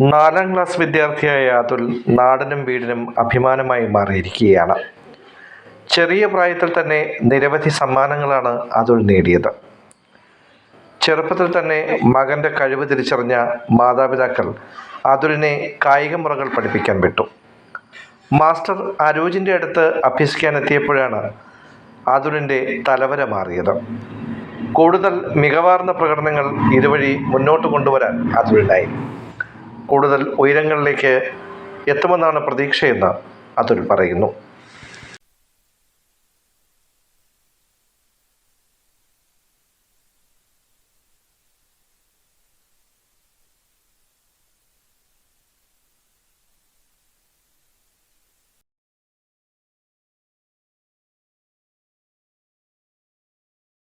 നാലാം ക്ലാസ് വിദ്യാർത്ഥിയായ അതുൽ നാടിനും വീടിനും അഭിമാനമായി മാറിയിരിക്കുകയാണ്. ചെറിയ പ്രായത്തിൽ തന്നെ നിരവധി സമ്മാനങ്ങളാണ് അതുൽ നേടിയത്. ചെറുപ്പത്തിൽ തന്നെ മകന്റെ കഴിവ് തിരിച്ചറിഞ്ഞ മാതാപിതാക്കൾ അതുലിനെ കായിക മുറകൾ പഠിപ്പിക്കാൻ വിട്ടു. മാസ്റ്റർ അരൂജിന്റെ അടുത്ത് അഭ്യസിക്കാൻ എത്തിയപ്പോഴാണ് അതുലിന്റെ തലവര മാറിയത്. കൂടുതൽ മികവാർന്ന പ്രകടനങ്ങൾ ഇതുവഴി മുന്നോട്ട് കൊണ്ടുവരാൻ അതുലിനായി. കൂടുതൽ ഉയരങ്ങളിലേക്ക് എത്തുമെന്നാണ് പ്രതീക്ഷയെന്ന് അതുൽ പറയുന്നു.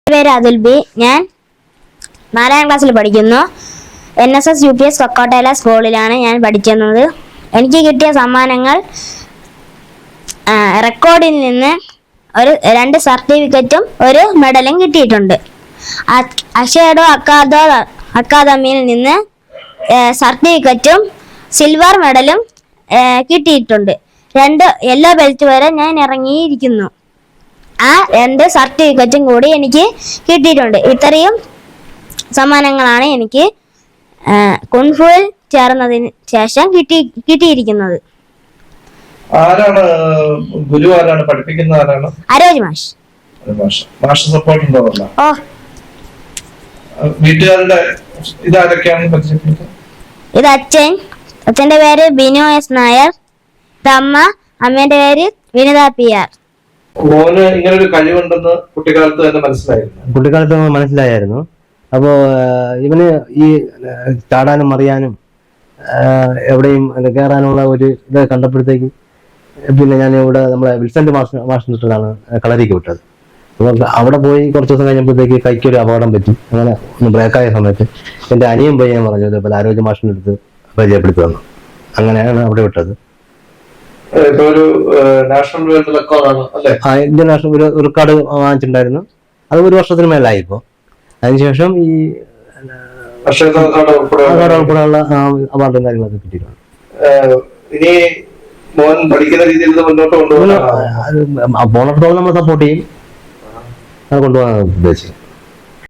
പേര് അതുൽ ബി. ഞാൻ നാലാം ക്ലാസ്സിൽ പഠിക്കുന്നു. N S S U P S Kokkottela സ്കൂളിലാണ് ഞാൻ പഠിക്കുന്നത്. എനിക്ക് കിട്ടിയ സമ്മാനങ്ങൾ റെക്കോർഡിൽ നിന്ന് ഒരു രണ്ട് സർട്ടിഫിക്കറ്റും ഒരു മെഡലും കിട്ടിയിട്ടുണ്ട്. അക്ഷയഡോ അക്കാദോ അക്കാദമിയിൽ നിന്ന് സർട്ടിഫിക്കറ്റും സിൽവർ മെഡലും കിട്ടിയിട്ടുണ്ട്. രണ്ട് യെല്ലോ ബെൽറ്റ് വരെ ഞാൻ ഇറങ്ങിയിരിക്കുന്നു. ആ രണ്ട് സർട്ടിഫിക്കറ്റും കൂടി എനിക്ക് കിട്ടിയിട്ടുണ്ട്. ഇത്രയും സമ്മാനങ്ങളാണ് എനിക്ക് ആ, കുൻഫുവിൽ ചേർന്നതിന് ശേഷം കിട്ടി കിട്ടിയിരിക്കുന്നത്. ആരാണ് ഗുരു ആരാണ് പഠിപ്പിക്കുന്ന ആരാണ്? അരോജ് മാഷ്. മാഷ്. സപ്പോർട്ട് ഉണ്ടോ ഓ. വീട്ടുകാരുടെ ഇതാരൊക്കെയാണ് ഇത് അച്ഛൻ അച്ഛന്റെ പേര് ബിനു എസ് നായർ തമ്മ അമ്മ അമ്മേന്റെ പേര് വിനിത പി ആർ. മോന് ഇങ്ങനെ ഒരു കഴിവുണ്ടെന്ന് കുട്ടിക്കാലത്ത് തന്നെ മനസ്സിലായിരുന്നു. കുട്ടിക്കാലത്ത് മനസ്സിലായിരുന്നു അപ്പോൾ ഇവന് ഈ ചാടാനും മറിയാനും എവിടെയും കയറാനുള്ള ഒരു ഇത് കണ്ടപ്പോഴത്തേക്കും പിന്നെ ഞാൻ ഇവിടെ നമ്മളെ വിൽസന്റ് മാഷ് അടുത്താണ് കളരിക്ക് വിട്ടത്. അപ്പോൾ അവിടെ പോയി കുറച്ച് ദിവസം കഴിഞ്ഞപ്പോഴത്തേക്ക് കൈക്കൊരു അപകടം പറ്റി. അങ്ങനെ ഒന്ന് ബ്രേക്കായ സമയത്ത് എന്റെ അനിയൻ പോയി ഞാൻ പറഞ്ഞു ഇതുപോലെ ആരോഗ്യ മാഷിന്റെ അടുത്ത് പരിചയപ്പെടുത്തി തന്നു. അങ്ങനെയാണ് അവിടെ വിട്ടത്. ഇന്ത്യൻ നാഷണൽ ഒരു ഒരു കാർഡ് വാങ്ങിച്ചിട്ടുണ്ടായിരുന്നു. അത് ഒരു വർഷത്തിന് മേലായി ഇപ്പോൾ. അതിനുശേഷം ഈ ഉൾപ്പെടെയുള്ള അവാർഡും കാര്യങ്ങളൊക്കെ കിട്ടിയിട്ടുണ്ട്. ഇനി മോൻ പഠിക്കുന്ന രീതിയിൽ മുന്നോട്ട് കൊണ്ടുപോകണം പോണത്തോളം നമ്മൾ സപ്പോർട്ട് ചെയ്യും. അത് കൊണ്ടുപോകാൻ ഉദ്ദേശിക്കും